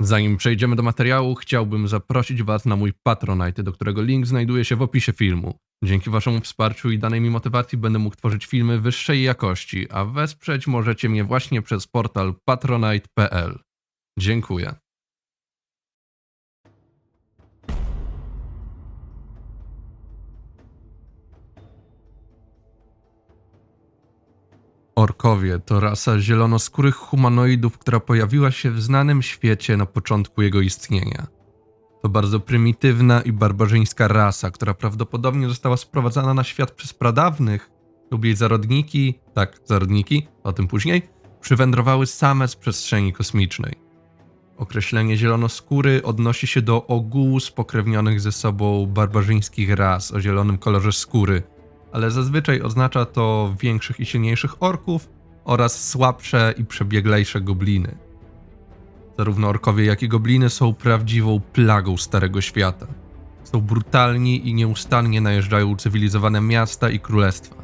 Zanim przejdziemy do materiału, chciałbym zaprosić Was na mój Patronite, do którego link znajduje się w opisie filmu. Dzięki Waszemu wsparciu i danej mi motywacji będę mógł tworzyć filmy wyższej jakości, a wesprzeć możecie mnie właśnie przez portal patronite.pl. Dziękuję. Orkowie to rasa zielonoskórych humanoidów, która pojawiła się w znanym świecie na początku jego istnienia. To bardzo prymitywna i barbarzyńska rasa, która prawdopodobnie została sprowadzana na świat przez pradawnych lub jej zarodniki, tak, zarodniki, o tym później, przywędrowały same z przestrzeni kosmicznej. Określenie zielonoskóry odnosi się do ogółu spokrewnionych ze sobą barbarzyńskich ras o zielonym kolorze skóry – ale zazwyczaj oznacza to większych i silniejszych orków oraz słabsze i przebieglejsze gobliny. Zarówno orkowie, jak i gobliny są prawdziwą plagą Starego Świata. Są brutalni i nieustannie najeżdżają cywilizowane miasta i królestwa.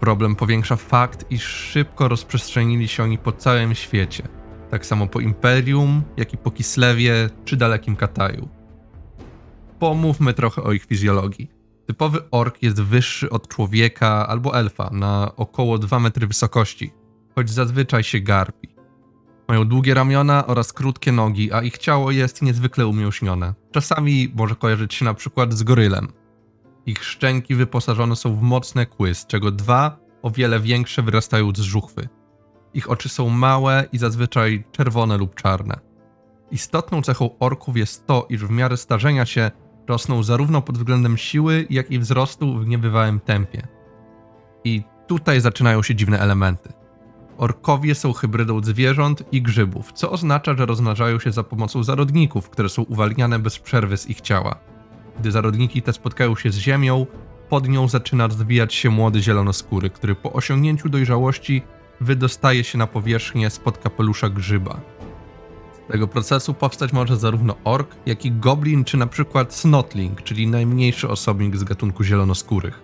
Problem powiększa fakt, iż szybko rozprzestrzenili się oni po całym świecie, tak samo po Imperium, jak i po Kislewie czy dalekim Kataju. Pomówmy trochę o ich fizjologii. Typowy ork jest wyższy od człowieka albo elfa na około 2 metry wysokości, choć zazwyczaj się garbi. Mają długie ramiona oraz krótkie nogi, a ich ciało jest niezwykle umięśnione. Czasami może kojarzyć się na przykład z gorylem. Ich szczęki wyposażone są w mocne kły, z czego dwa, o wiele większe, wyrastają z żuchwy. Ich oczy są małe i zazwyczaj czerwone lub czarne. Istotną cechą orków jest to, iż w miarę starzenia się rosną zarówno pod względem siły, jak i wzrostu w niebywałym tempie. I tutaj zaczynają się dziwne elementy. Orkowie są hybrydą zwierząt i grzybów, co oznacza, że rozmnażają się za pomocą zarodników, które są uwalniane bez przerwy z ich ciała. Gdy zarodniki te spotkają się z ziemią, pod nią zaczyna rozwijać się młody zielonoskóry, który po osiągnięciu dojrzałości wydostaje się na powierzchnię spod kapelusza grzyba tego procesu powstać może zarówno ork, jak i goblin, czy na przykład snotling, czyli najmniejszy osobnik z gatunku zielonoskórych.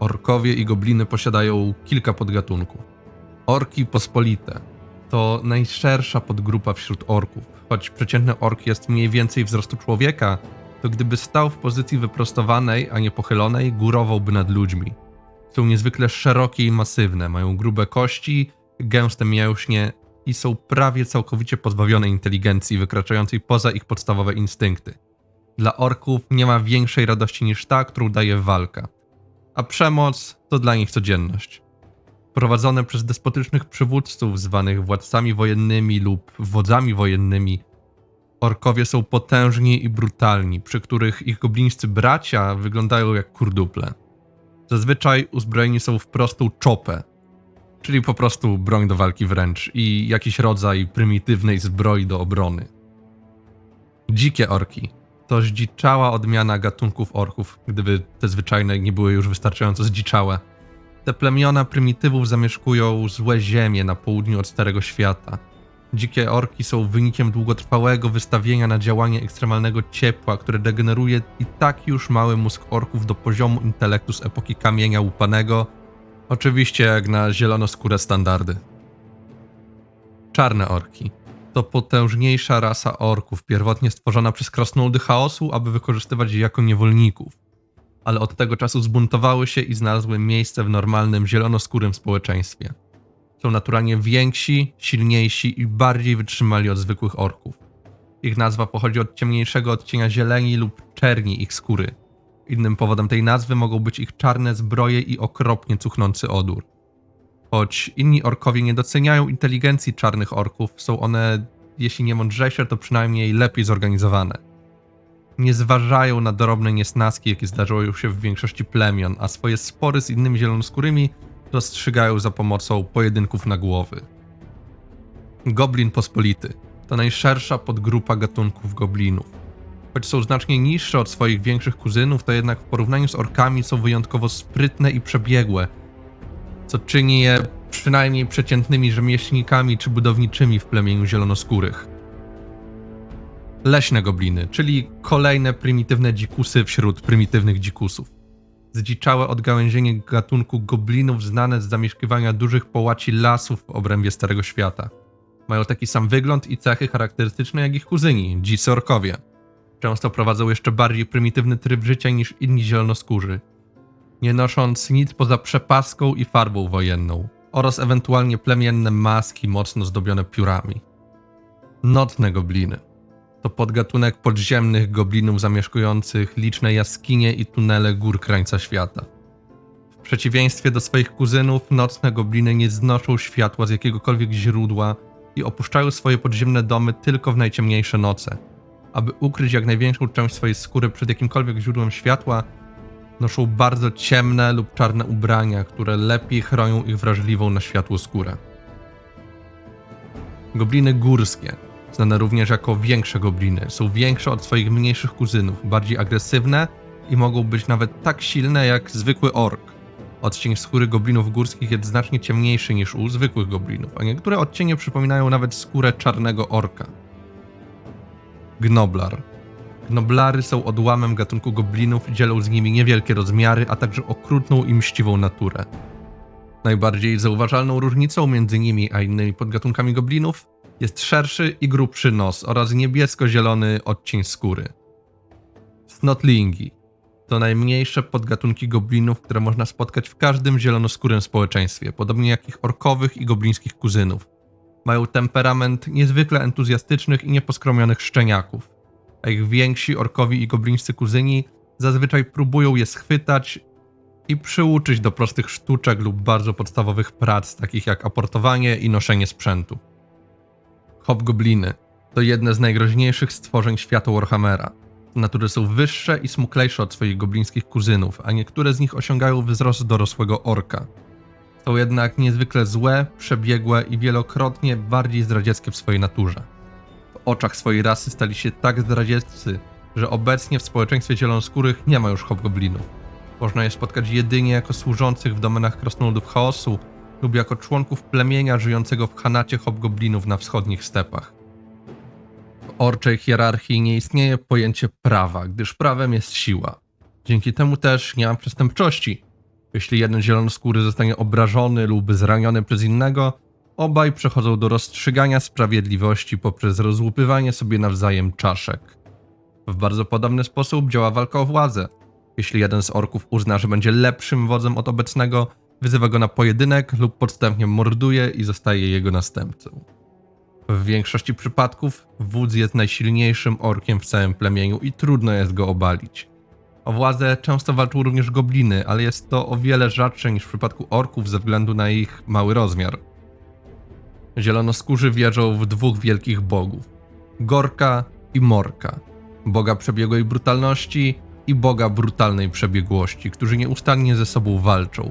Orkowie i gobliny posiadają kilka podgatunków. Orki pospolite to najszersza podgrupa wśród orków. Choć przeciętny ork jest mniej więcej wzrostu człowieka, to gdyby stał w pozycji wyprostowanej, a nie pochylonej, górowałby nad ludźmi. Są niezwykle szerokie i masywne, mają grube kości, gęste mięśnie i są prawie całkowicie pozbawione inteligencji wykraczającej poza ich podstawowe instynkty. Dla orków nie ma większej radości niż ta, którą daje walka, a przemoc to dla nich codzienność. Prowadzone przez despotycznych przywódców zwanych władcami wojennymi lub wodzami wojennymi, orkowie są potężni i brutalni, przy których ich goblińscy bracia wyglądają jak kurduple. Zazwyczaj uzbrojeni są w prostą czopę, czyli po prostu broń do walki wręcz i jakiś rodzaj prymitywnej zbroi do obrony. Dzikie orki to zdziczała odmiana gatunków orków, gdyby te zwyczajne nie były już wystarczająco zdziczałe. Te plemiona prymitywów zamieszkują złe ziemie na południu od Starego Świata. Dzikie orki są wynikiem długotrwałego wystawienia na działanie ekstremalnego ciepła, które degeneruje i tak już mały mózg orków do poziomu intelektu z epoki kamienia łupanego Oczywiście jak na zielonoskóre standardy. Czarne orki to potężniejsza rasa orków, pierwotnie stworzona przez krasnoludy chaosu, aby wykorzystywać je jako niewolników. Ale od tego czasu zbuntowały się i znalazły miejsce w normalnym zielonoskórym społeczeństwie. Są naturalnie więksi, silniejsi i bardziej wytrzymali od zwykłych orków. Ich nazwa pochodzi od ciemniejszego odcienia zieleni lub czerni ich skóry – Innym powodem tej nazwy mogą być ich czarne zbroje i okropnie cuchnący odór. Choć inni orkowie nie doceniają inteligencji czarnych orków, są one, jeśli nie mądrzejsze, to przynajmniej lepiej zorganizowane. Nie zważają na drobne niesnaski, jakie zdarzają się w większości plemion, a swoje spory z innymi zielonoskórymi rozstrzygają za pomocą pojedynków na głowy. Goblin pospolity to najszersza podgrupa gatunków goblinów. Choć są znacznie niższe od swoich większych kuzynów, to jednak w porównaniu z orkami są wyjątkowo sprytne i przebiegłe, co czyni je przynajmniej przeciętnymi rzemieślnikami czy budowniczymi w plemieniu zielonoskórych. Leśne gobliny, czyli kolejne prymitywne dzikusy wśród prymitywnych dzikusów. Zdziczałe odgałęzienie gatunku goblinów znane z zamieszkiwania dużych połaci lasów w obrębie Starego Świata. Mają taki sam wygląd i cechy charakterystyczne jak ich kuzyni, dzisy orkowie. Często prowadzą jeszcze bardziej prymitywny tryb życia niż inni zielonoskórzy, nie nosząc nic poza przepaską i farbą wojenną oraz ewentualnie plemienne maski mocno zdobione piórami. Nocne gobliny to podgatunek podziemnych goblinów zamieszkujących liczne jaskinie i tunele gór krańca świata. W przeciwieństwie do swoich kuzynów, nocne gobliny nie znoszą światła z jakiegokolwiek źródła i opuszczają swoje podziemne domy tylko w najciemniejsze noce. Aby ukryć jak największą część swojej skóry przed jakimkolwiek źródłem światła, noszą bardzo ciemne lub czarne ubrania, które lepiej chronią ich wrażliwą na światło skórę. Gobliny górskie, znane również jako większe gobliny, są większe od swoich mniejszych kuzynów, bardziej agresywne i mogą być nawet tak silne jak zwykły ork. Odcień skóry goblinów górskich jest znacznie ciemniejszy niż u zwykłych goblinów, a niektóre odcienie przypominają nawet skórę czarnego orka. Gnoblar. Gnoblary są odłamem gatunku goblinów i dzielą z nimi niewielkie rozmiary, a także okrutną i mściwą naturę. Najbardziej zauważalną różnicą między nimi a innymi podgatunkami goblinów jest szerszy i grubszy nos oraz niebiesko-zielony odcień skóry. Snotlingi to najmniejsze podgatunki goblinów, które można spotkać w każdym zielonoskórym społeczeństwie, podobnie jak ich orkowych i goblińskich kuzynów. Mają temperament niezwykle entuzjastycznych i nieposkromionych szczeniaków, a ich więksi orkowi i goblińscy kuzyni zazwyczaj próbują je schwytać i przyuczyć do prostych sztuczek lub bardzo podstawowych prac, takich jak aportowanie i noszenie sprzętu. Hobgobliny to jedne z najgroźniejszych stworzeń świata Warhammera. Natury są wyższe i smuklejsze od swoich goblińskich kuzynów, a niektóre z nich osiągają wzrost dorosłego orka. Są jednak niezwykle złe, przebiegłe i wielokrotnie bardziej zdradzieckie w swojej naturze. W oczach swojej rasy stali się tak zdradzieccy, że obecnie w społeczeństwie zielonoskórych nie ma już hobgoblinów. Można je spotkać jedynie jako służących w domenach krasnoludów chaosu lub jako członków plemienia żyjącego w Hanacie hobgoblinów na wschodnich stepach. W orczej hierarchii nie istnieje pojęcie prawa, gdyż prawem jest siła. Dzięki temu też nie ma przestępczości. Jeśli jeden zielonoskóry zostanie obrażony lub zraniony przez innego, obaj przechodzą do rozstrzygania sprawiedliwości poprzez rozłupywanie sobie nawzajem czaszek. W bardzo podobny sposób działa walka o władzę. Jeśli jeden z orków uzna, że będzie lepszym wodzem od obecnego, wyzywa go na pojedynek lub podstępnie morduje i zostaje jego następcą. W większości przypadków wódz jest najsilniejszym orkiem w całym plemieniu i trudno jest go obalić. O władzę często walczą również gobliny, ale jest to o wiele rzadsze niż w przypadku orków ze względu na ich mały rozmiar. Zielonoskórzy wierzą w dwóch wielkich bogów: Gorka i Morka, boga przebiegłej brutalności i boga brutalnej przebiegłości, którzy nieustannie ze sobą walczą.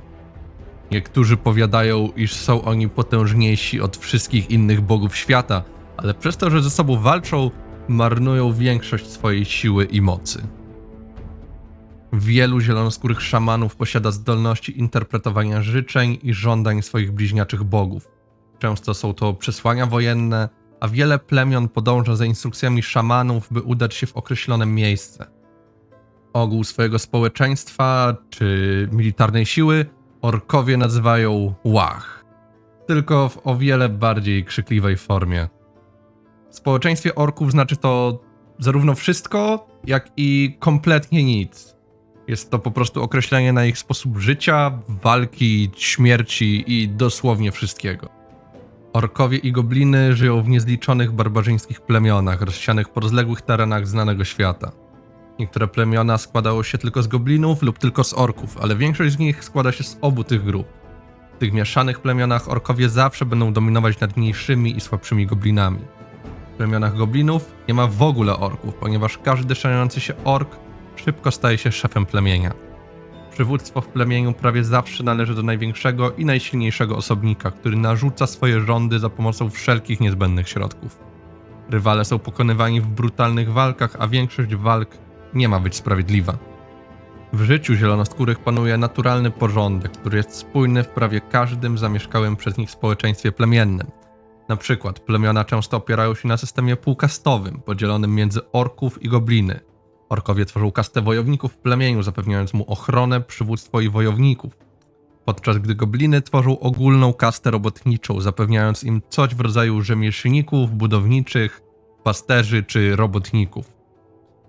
Niektórzy powiadają, iż są oni potężniejsi od wszystkich innych bogów świata, ale przez to, że ze sobą walczą, marnują większość swojej siły i mocy. Wielu zielonoskórych szamanów posiada zdolności interpretowania życzeń i żądań swoich bliźniaczych bogów. Często są to przesłania wojenne, a wiele plemion podąża za instrukcjami szamanów, by udać się w określone miejsce. Ogół swojego społeczeństwa czy militarnej siły orkowie nazywają łach, tylko w o wiele bardziej krzykliwej formie. W społeczeństwie orków znaczy to zarówno wszystko, jak i kompletnie nic. Jest to po prostu określenie na ich sposób życia, walki, śmierci i dosłownie wszystkiego. Orkowie i gobliny żyją w niezliczonych barbarzyńskich plemionach rozsianych po rozległych terenach znanego świata. Niektóre plemiona składało się tylko z goblinów lub tylko z orków, ale większość z nich składa się z obu tych grup. W tych mieszanych plemionach orkowie zawsze będą dominować nad mniejszymi i słabszymi goblinami. W plemionach goblinów nie ma w ogóle orków, ponieważ każdy szanujący się ork szybko staje się szefem plemienia. Przywództwo w plemieniu prawie zawsze należy do największego i najsilniejszego osobnika, który narzuca swoje rządy za pomocą wszelkich niezbędnych środków. Rywale są pokonywani w brutalnych walkach, a większość walk nie ma być sprawiedliwa. W życiu zielonoskórych panuje naturalny porządek, który jest spójny w prawie każdym zamieszkałym przez nich społeczeństwie plemiennym. Na przykład plemiona często opierają się na systemie półkastowym, podzielonym między orków i gobliny. Orkowie tworzą kastę wojowników w plemieniu, zapewniając mu ochronę, przywództwo i wojowników. podczas gdy gobliny tworzą ogólną kastę robotniczą, zapewniając im coś w rodzaju rzemieślników, budowniczych, pasterzy czy robotników.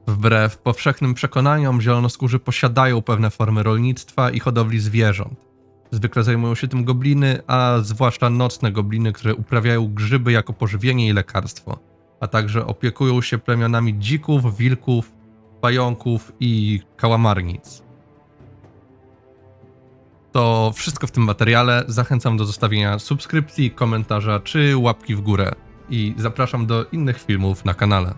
Wbrew powszechnym przekonaniom, zielonoskórzy posiadają pewne formy rolnictwa i hodowli zwierząt. Zwykle zajmują się tym gobliny, a zwłaszcza nocne gobliny, które uprawiają grzyby jako pożywienie i lekarstwo, a także opiekują się plemionami dzików, wilków, pająków i kałamarnic. To wszystko w tym materiale. Zachęcam do zostawienia subskrypcji, komentarza czy łapki w górę. I zapraszam do innych filmów na kanale.